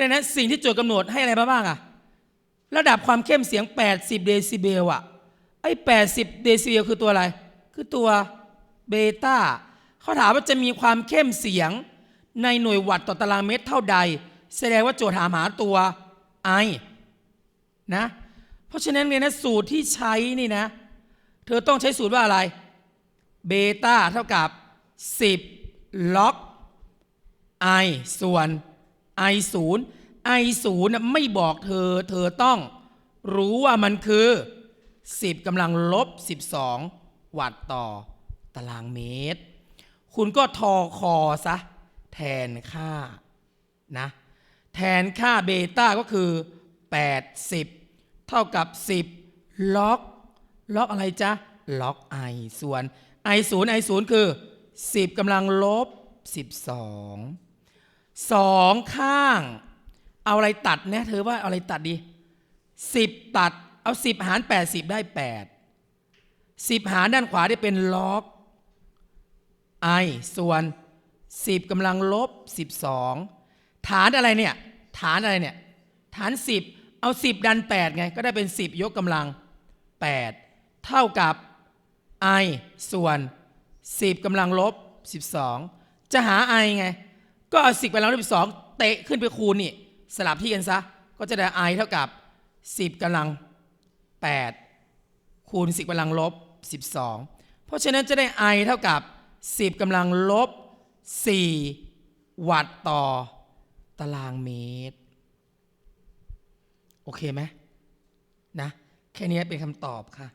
ดังนั้นสิ่งที่โจทย์กำหนดให้อะไรบ้างอะระดับความเข้มเสียง 80 เดซิเบลอะไอ้ 80 เดซิเบลคือตัวอะไร คือตัวเบต้าเขาถามว่าจะมีความเข้มเสียงในหน่วยวัตต์ต่อตารางเมตรเท่าใด แสดงว่าโจทย์ถามหาตัวไอนะ เพราะฉะนั้นเนี่ยนะสูตรที่ใช้นี่นะ เธอต้องใช้สูตรว่าอะไรเบต้าเท่ากับ 10 ล็อก i ส่วน i 0 i 0น่ะไอศูนย์ไม่บอกเธอ เธอต้องรู้ว่ามันคือ 10กำลังลบ 12 วัตต์ต่อตารางเมตร คุณก็ทอคอซะ แทนค่านะแทนค่าเบต้าก็คือ 80 เท่ากับ 10 ล็อก ล็อกอะไรจ๊ะ ล็อก i ส่วน i 0 i 0คือ 10กำลังลบ 12 สองข้าง เอาอะไรตัดเนี่ยเธอว่าเอาอะไรตัดดี10ตัดเอา10หาร80ได้8 10หารด้านขวาได้เป็นล็อก i ส่วน10กำลังลบ12ฐานอะไรเนี่ยฐานอะไรเนี่ยฐาน10เอา10ดัน8ไงก็ได้เป็น10ยกกำลัง8เท่ากับ i ส่วน10กำลังลบ12จะหา i ไง ก็เอา10กำลังลบ12เตะขึ้นไปคูณนี่สลับที่กันซะ ก็จะได้ i เท่ากับ 10กำลัง 8 คูณ 10กำลังลบ 12 เพราะฉะนั้นจะได้ i เท่ากับ 10กำลังลบ 4 วัตต์ต่อตารางเมตร โอเคไหมนะ แค่นี้เป็นคำตอบค่ะ